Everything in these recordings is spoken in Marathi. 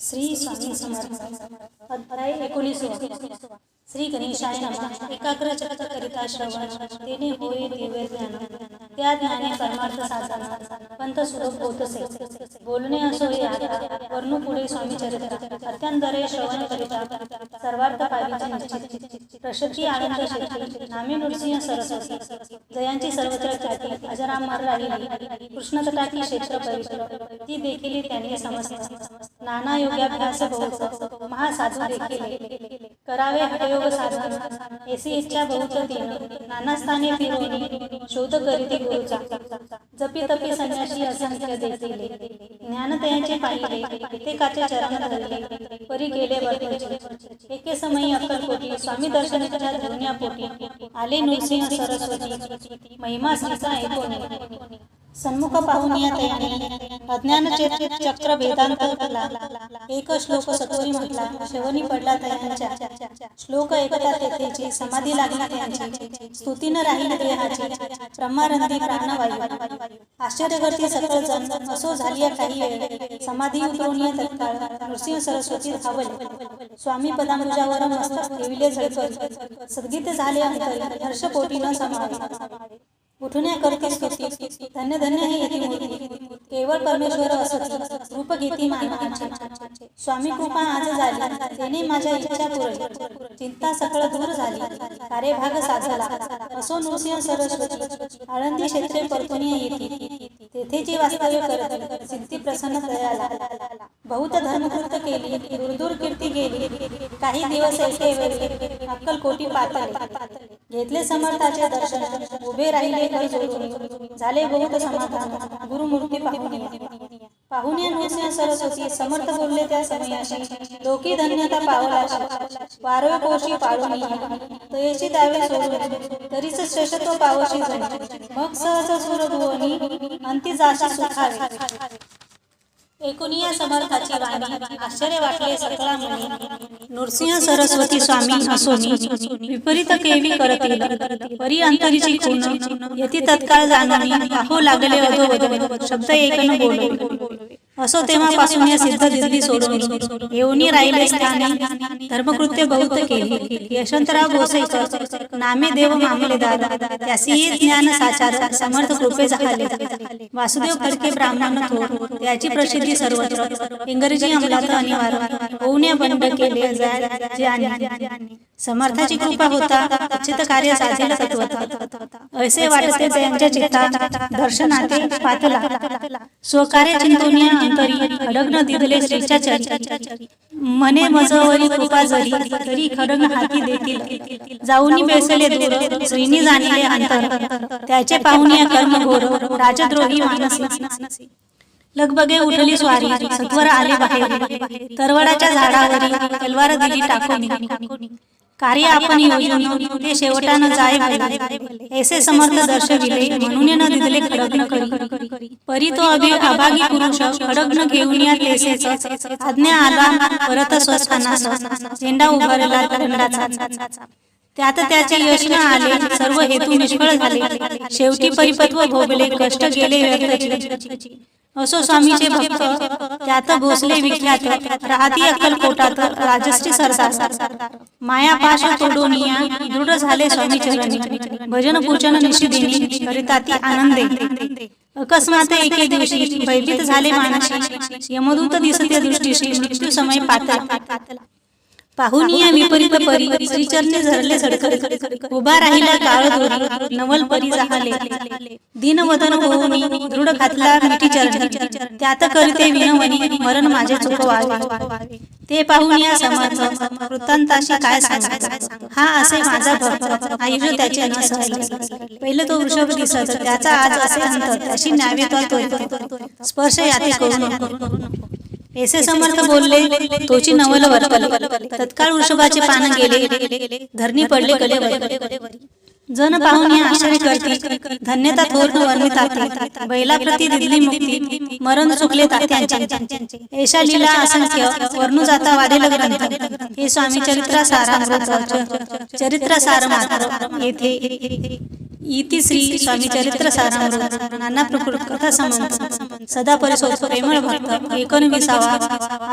श्री स्वामी समर्थ. अध्याय एकोणीस श्री गणेशाय नमः. एकाग्र चित्त करिता श्रवण. तेने होई दिव्य ज्ञान. त्या ज्ञाने परमार्थ साधना पंत सुलभ होत असे बोलणे असो हे आता वर्णू पुढे स्वामी चरित्र. अत्यंतरे श्रवण करिता सर्वार्थ पाहिजे निश्चित. प्रशस्ती आनंद शेती नामे नृसिंह सरस्वती. जयांची सर्वत्र ख्याती अजरामर राहिली कृष्ण तटाकी क्षेत्र पवित्र ती देखील त्यांनी समजता नाना योगाभ्यास बहुत महासाधू देखील. करावे हटयोग साधन एसी इच्छा बहुत तीन. नाना स्थाने फिरवणी शोध करीते गुरुचा जपी तपी संन्याशी असंख्य देखील ज्ञान त्यांचे पाहिले ते काचे चरण धरले. परी गेले म्हणजे. वर्तचे एके समयी अक्कलकोटी स्वामी दर्शनाच्या धुन्या पोटी. आले नृसिंह सरस्वती. महिमा श्रीचा ऐकून सन्मुख पाहून या तयाने अज्ञान चक्र भेदांत कला एक श्लोक सत्वरी म्हटला शवनी पडला तयांच्या श्लोक एकता तेथेची समाधी लागली त्यांची स्तुतीनं राहील देहाची ब्रह्मारंधी प्राणवायू. आश्चर्यगती सकळ जण असो झाली काही वेळ. समाधी उतरून या तत्काळ. नृसिंह सरस्वती धावले. स्वामी पदामृजावर मस्त ठेविले झळकत सद्गीत झाले अंतरी. हर्षपोटी न समावे उठण्याकरता स्तुती धन्य धन्य हे केवळ परमेश्वर असत रूप घेती मानवाचे. स्वामी कृपा आज झाली. त्याने माझ्या इच्छा पुरली चिंता सकळ दूर झाली. कार्यभाग साधला. असो नृसिंह सरस्वती. आळंदी क्षेत्रे परतुनी येती तेथे जे वास्तव्य करत सिद्धी प्रसन्न तयाला बहुत धर्मकृत केली. दूरदूर कीर्ती गेली. काही दिवस ऐके वेळी अक्कलकोटी पातळी. घेतले समर्थाचे दर्शन. उभे राहिले काही झाले बहुत समाधान. गुरुमूर्ती पाहुणे पाहुणे नृसिंह सरस्वती समर्थ बोलले त्या समयाशी. लोकी धन्यता पावलाशी. वारवे कोशी पाळून तयशी दावे सोडून तरीच श्रेष्ठत्व पावशी मग सहज सुर भुवनी अंती जाशी सुखावे. समर्थाची वाणी आश्चर्य वाटले सकळा मुनी नृसिंह सरस्वती स्वामी विपरीत केवी करतील परी अंतरीची खून यती तत्काळ जाणवी आहो लागले शब्द एकन बोलवे असो तेव्हापासून या सिद्ध दिसली सोडून येऊनी राहिले स्थाने. धर्मकृत्य बहुत केले. यशवंतराव भोसेकर नामे देव मामले दादा त्यासीही ज्ञान साचार समर्थ कृपे झाले वासुदेव फडके ब्राह्मण थोर. त्याची प्रसिद्धी सर्वत्र. इंग्रजी अंमलात अनिवार्य. होऊन बंड केले जाय समर्थाची कृपा होता. चित कार्य साधेल तत्वता. असे वाटते त्यांच्या चित्तात. दर्शनाते पातला. स्वकार्य चिंतनिया तरी खडग्न दिदले श्रीच्या चरी. मने मजवरी कृपा जरी तरी खडग्न हाती देतील. जाऊनी बेसले दूर श्रीनी जाणले अंतर. त्याचे पाहुणे कर्म घोर राजद्रोही मानसी. लगबगे उठली स्वारी सत्वर आले बाहेर. तरवडाच्या झाडावरी तलवार दिली टाकून. कार्य आपण योजून ते शेवटानं जाय ऐसे समर्थ दर्शविले म्हणून न दिदले खडग्न करी. परी तो अभि अभागी पुरुष खडग्न घेऊन या तेसेच आज्ञा आला परत स्वस्थानास झेंडा उभारला दंडाचा त्यात त्याचे यश न आले सर्व हेतू निष्फळ झाले. शेवटी परिपक्व भोगले कष्ट गेले व्यर्थची असो स्वामीचे भक्त त्यात भोसले विख्यात राहती अक्कलकोटात राजश्री सरदार. माया पाश तोडून दृढ झाले स्वामी चरणी भजन. पूजन निशिदिनी करिता ती आनंदे. अकस्मात एके दिवशी भयभीत झाले मानसी यमदूत दिसते दृष्टीशी मृत्यू समय पातला पाहुनी या विपरीत परी श्रीचरणे झरले झडकत उभा राहिला काळ नवल परी जाहले. दीनवदन होऊनी दृढ घातला मिठी चरणी. त्यात करिते विनवणी मरण माझे चुकवावे. ते पाहून या समर्थ वृत्तांताशी काय सांगायचं हा असे माझा भक्त आयुष्य त्याचे पहिले तो वृषभ दिसत त्याचा आज असे अंत त्याशी न्यावे तो स्पर्श याते करू नको. ऐसे समर्थ बोलले तोची नवल वरपले तत्काळ वृषभाचे पान गेले धरणी पडले गले जन पाहून या आश्चर्य करती धन्यता थोर वर्णितात बैला प्रती दिली मुक्ती. मरण चुकले तात्यांचे. ऐशा लीला असंख्य वर्णू जाता वाढेल ग्रंथ हे स्वामी चरित्र सारामृत चरित्र सार मात्र येथे इति श्री स्वामी चरित्र सारामृत नाना प्रकृत कथा संबंध सदा परिसोत प्रेमळ भक्त एकोणविसावा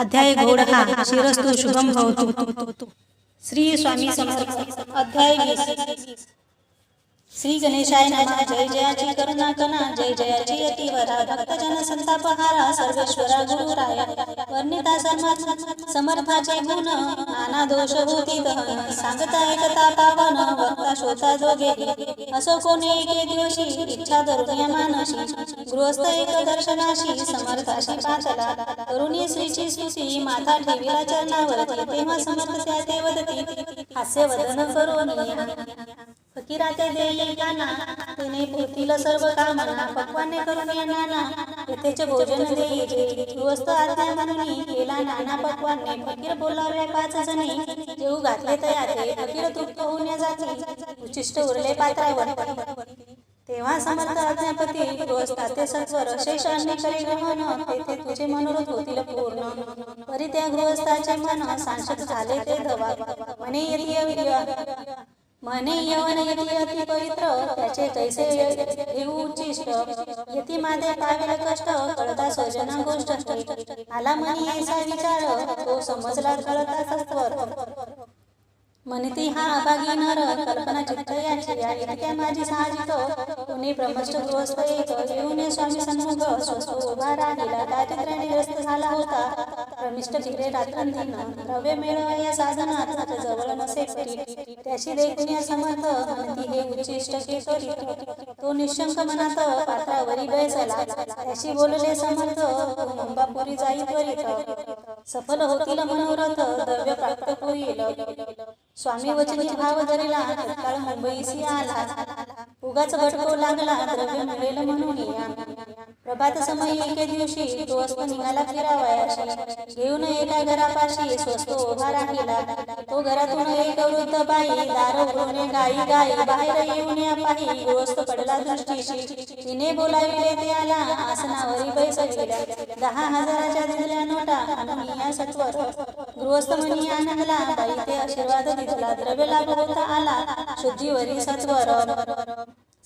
अध्याय गोड हा शिरस्तु शुभम भवतु. श्री स्वामी समर्थ अध्याय श्री गणेशाय नमः. जय जयाची करुणा कना जय जयाची यतीवरा भक्तजन संतापहारा सर्वेश्वरा गुरुराया. वर्णिता सर्वात समर्थाचे गुण. नाना दोष होती सांगता एकता पावन वक्ता शोता जोगे. असो कोणी एके दिवशी इच्छा धरून मानशी. गृहस्थ एक दर्शनाशी. समर्थाशी पाचला करुणी श्रीची स्तुती. माथा ठेविला चरणावरती. तेव्हा समर्थ त्या ते वदती हास्य वदन करून. फकीरा ते देई काना तिने पुरतील सर्व कामांना पक्वाने करून येणाना नाना येथेचे भोजन देई गृहस्थ आज्ञा म्हणून केला नाना पक्वाने फकीर बोलावे पाच जणी. जेऊ घातले तयारे फकीर तृप्त होऊन जाते उचिष्ट उरले पात्रावर. तेव्हा समर्थ अज्ञापती गृहस्थाते सत्वर शेष अन्य करे ग्रहण. तेथे तुझे मनोरथ होतील पूर्ण. परी त्या गृहस्थाचे मन सांशत झाले ते धवा. म्हणे मने यवन यती अति पवित्र त्याचे कैसे येऊ उच्चिष्ट यती मादे पावेल कष्ट कळता सजना गोष्ट. आला मनी ऐसा विचार तो समजला कळता सत्वर. म्हणती हा अभागी नर कल्पना चित्त याची आणि त्या माझी साहजिक कुणी ब्रह्मस्थ गृहस्थ एक येऊन स्वामी सन्मुख स्वस्त उभा राहिला दारिद्र्याने ग्रस्त झाला होता फिरे रात्रंदिन द्रव्य मिळवया साधनात जवळ नसे त्याशी देखून या समर्थ म्हणती हे उच्चिष्ट के करी तो निशंक मनात पात्रावरी बैसला त्याशी बोलले समर्थ मुंबापुरी जाई त्वरित सफल होतील मनोरथ द्रव्य प्राप्त होईल स्वामी वचनी भाव धरिला तत्काळ मुंबईसी आला उगाच भटको लागला द्रव्य मिळेल म्हणून या. प्रभात समय एके दिवशी तो अस्त निघाला फिरावयाशी घेऊन एका घरापाशी स्वस्त उभा राहिला. तो घरातून एक वृद्ध बाई दार उघडून गाई गाई बाहेर येऊन या पाही गृहस्थ पडला दृष्टीशी. तिने बोलाविले ते आला आसनावरी बैसविल्या दहा हजाराच्या दिलेल्या नोटा आणि या सत्वर. गृहस्थ म्हणी आनंदला बाई ते आशीर्वाद दिला द्रव्य लाभ होता आला. शुद्धीवरी सत्वर.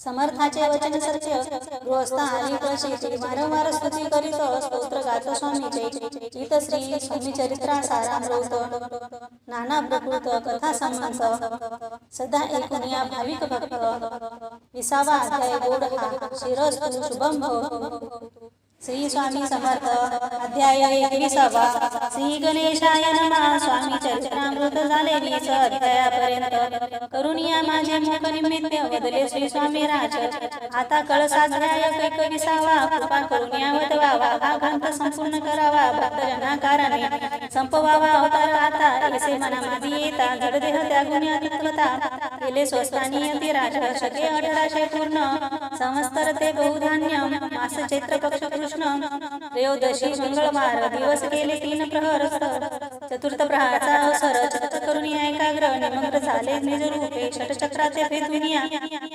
समर्थाचे वचन सत्य गृहस्थ आणि प्रशिची वारंवार स्तुती करीत स्तोत्र गातो स्वामीचे. इत श्री स्वामी चरित्रा सारामृत नाना प्रकृत कथा संबंध. सदा ऐकून या भाविक भक्त. विसावा अध्याय गोड हा. शिरस्तु शुभम भवतु. श्री स्वामी समर्थ अध्याय एकविसावा. श्री गणेशाय नमः. स्वामी चरित्रामृत झाले वीस अध्यायापर्यंत करुणिया माझे मुख निमित्त बदले श्री स्वामी राज. आता कळसाध्याय एकविसावा. कृपा करुणिया वदवावा हा ग्रंथ संपूर्ण करावा. भक्तजना कारणे संपवावा अवतार आता. ऐसे मनामध्ये येता. जडदेह त्यागुणी अतित्वता केले स्वस्तानी यती राज. शके अठराशे पूर्ण. संवत्सर ते बहुधान्य. मास चैत्र पक्ष कृष्ण. त्रयोदशी मंगळवार दिवस गेले तीन प्रहर चतुर्थ प्रहाराचा अवसर चतुर्थ करून एकाग्र निमग्न झाले निज रूपे षटचक्राचे फेदुनिया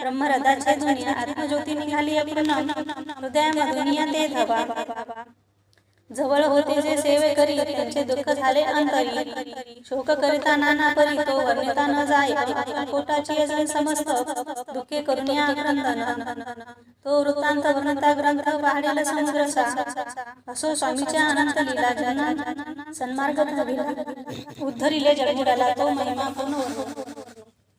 ब्रह्मरथाचे दुनिया आत्मज्योती निघाली अपूर्ण हृदयामधून या ते धवा. जवळ होते जे सेवे करी त्यांचे दुःख झाले अंतरी. शोक करिता नाना परी तो वर्णिता न जाय पोटाची अजून समस्त. दुःखे करून या तो वृत्तांत वर्णता ग्रंथ वाढेल समुद्रसा असो स्वामीच्या अनंत लीला जना सन्मार्ग उद्धरिले जगमुडाला तो महिमा पूर्ण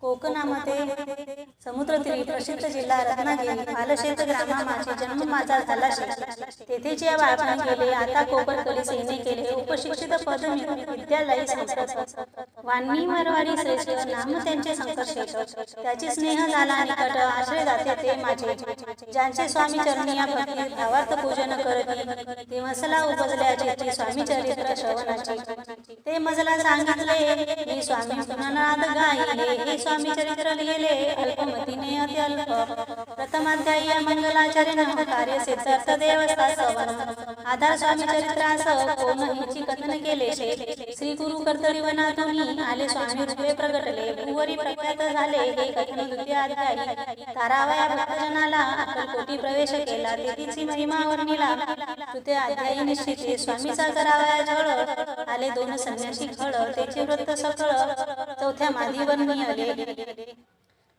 कोकणामध्ये समुद्रतीरी प्रसिद्ध जिल्हा रत्नागिरी पालशेत ग्रामा माझे जन्म माझा झाला तेथे जे बाळपण केले आता कोकण पोलीस येणे केले उपशिक्षित पद विद्यालय संस्कृत. वाणी मरवारी श्रेष्ठ नाम त्यांचे संकर्षेश त्याची स्नेह झाला निकट आश्रय दाते ते माझे. ज्यांचे स्वामी चरणी या भक्ती भावार्थ पूजन करत ते मसला उपजल्याचे ते स्वामी चरित्र श्रवणाचे. ते मजला सांगितले मी स्वामी गुणनाद गायले हे स्वामी स्वामी चरित्र लिहिले अल्पमतीने अति अल्प. प्रथमाध्यायी मंगलाचार्य नंद कार्य सिद्धार्थ देवस्था सवन आधार स्वामी चरित्रास कोण हिची कथन केले श्री गुरु कर्तरी वनातून आले स्वामी रूपे प्रगटले. भुवरी प्रख्यात झाले हे कथन द्वितीय अध्यायी. तारावया भक्तजनाला अक्कलकोटी प्रवेश केला. तेथीची महिमा वर्णिला. तृतीय अध्यायी निश्चिते स्वामीचा करावया झळ आले दोन संन्यासी खळ. त्याचे वृत्त सकळ चौथ्या मादी वर्णी आले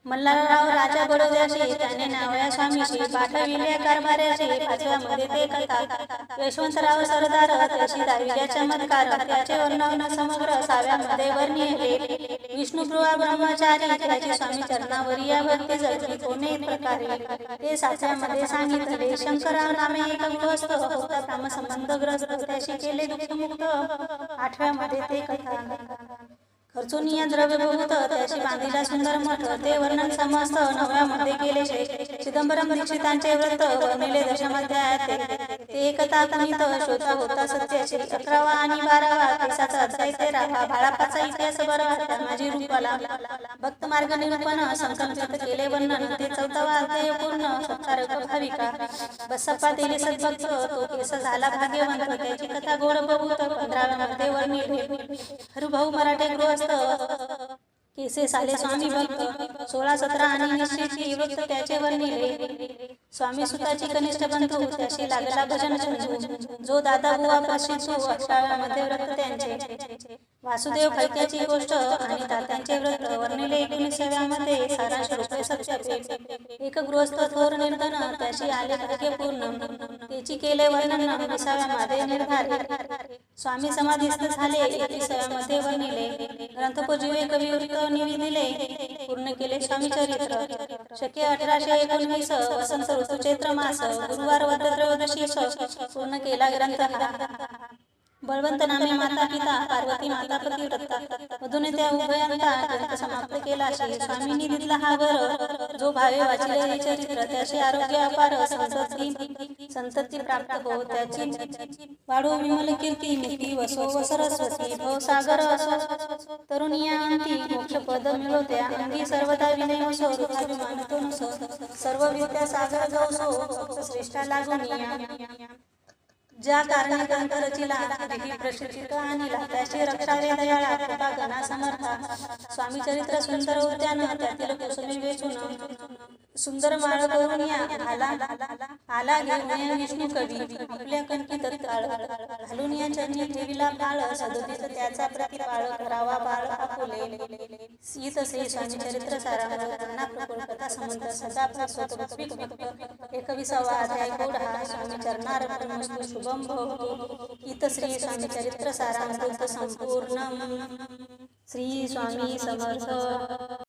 मल्हारराव राजा बडोद्याशी त्याने नावया स्वामीशी पाठविल्या कारभाऱ्याशी पाचव्यामध्ये ते कथा यशवंतराव सरदार त्याशी दाविल्या चमत्कार त्याचे वर्णन समग्र साव्यामध्ये वर्णिले विष्णुप्रिया ब्रह्मचारी त्याची स्वामी चरणावरी या भक्ती जगली कोणी प्रकारे. ते साच्यामध्ये सांगितले शंकरराव नामे एक गृहस्थ होता कामसंबंधग्रस्त त्याशी केले दुःखमुक्त. आठव्यामध्ये ते कथा. खर्चुनिया द्रव्य बहुत त्याची बांधिला सुंदर मठ ते वर्णन समस्त नव्यामध्ये केले शे चिदंबरम दीक्षितांचे व्रत वनिले दशमाध्यायात ते. एकता पुनीत शोध होता सत्य श्री अकरावा आणि बारावा केसाचा अध्याय तेरावा बाळापाचा इतिहास बरावा माझी रूपाला. भक्त मार्ग निरूपण संकल्पित केले वर्णन. ते चौथावा अध्याय पूर्ण सत्कार भाविका बसप्पा दिले सद्भक्त तो केस झाला भाग्यवंत. त्याची कथा गोड बहुत पंधराव्यामध्ये वर्णिले हरुभाऊ मराठे गृहस्थ. केसे साले स्वामी भक्त सोळा सतरा आणि निश्चयची भक्त त्याच्यावर नेले. स्वामी सुताची कनिष्ठ बंधू त्याशी लागला भजन छंदू जो दादा बुवा प्रसिद्धू अष्टाव्यामध्ये व्रत त्यांचे. वासुदेव फैक्याची गोष्ट आणि तात्यांचे व्रत वर्णिले एकोणीसाव्यामध्ये सारांश रुपये सत्यापे एक गृहस्थ थोर निर्धन त्याशी आले भाग्य पूर्ण त्याची केले वर्णन विसाव्यामध्ये निर्धार. स्वामी समाधीस्थ झाले एकविसाव्यामध्ये वर्णिले. ग्रंथोपजीवे कविवृत्त निविदिले पूर्ण केले स्वामी चरित्र शके अठराशे एकोणवीस वसंत ऋतू चैत्र मास गुरुवार वद्र पूर्ण केला ग्रंथ. हा बळवंत नामे माता पिता पार्वती माता पतिव्रता मधून त्या उभयांता ग्रंथ समाप्त केला श्री स्वामींनी दिला हा वर. जो भावे वाचिले हे चरित्र त्याचे आरोग्य अपार संतती संतती प्राप्त हो त्याची. वाढो विमल कीर्ती निती वसो व सरस्वती भवसागर असो. तरुणिया अंती मोक्ष पद मिळवते अंगी सर्वदा विनय असो मानतो नसो. सर्व विद्या साजरा गवसो फक्त श्रेष्ठा लागून ज्या कारणे रचिला देही प्रशिक्षित आणिला त्याची रक्षा रे दयाळा कृपा गणा समर्था स्वामी चरित्र सुंदर उद्यान त्यातील कुसुमी वेचून सुंदर माळ करून या आला आला घेऊन या विष्णू कवी आपल्या कंठी तत्काळ घालून या चरणी देवीला बाळ सदोदित त्याचा प्रतिपाळ करावा बाळ आपुले सीत श्री स्वामी चरित्र सारांना प्रकुल कथा समंत सदा प्रसोत भक्त एकविसावा अध्याय गोड हा स्वामी चरणार ब्रह्मस्तु शुभम भवतु. इत श्री स्वामी चरित्र सारामृत संपूर्ण श्री स्वामी समर्थ.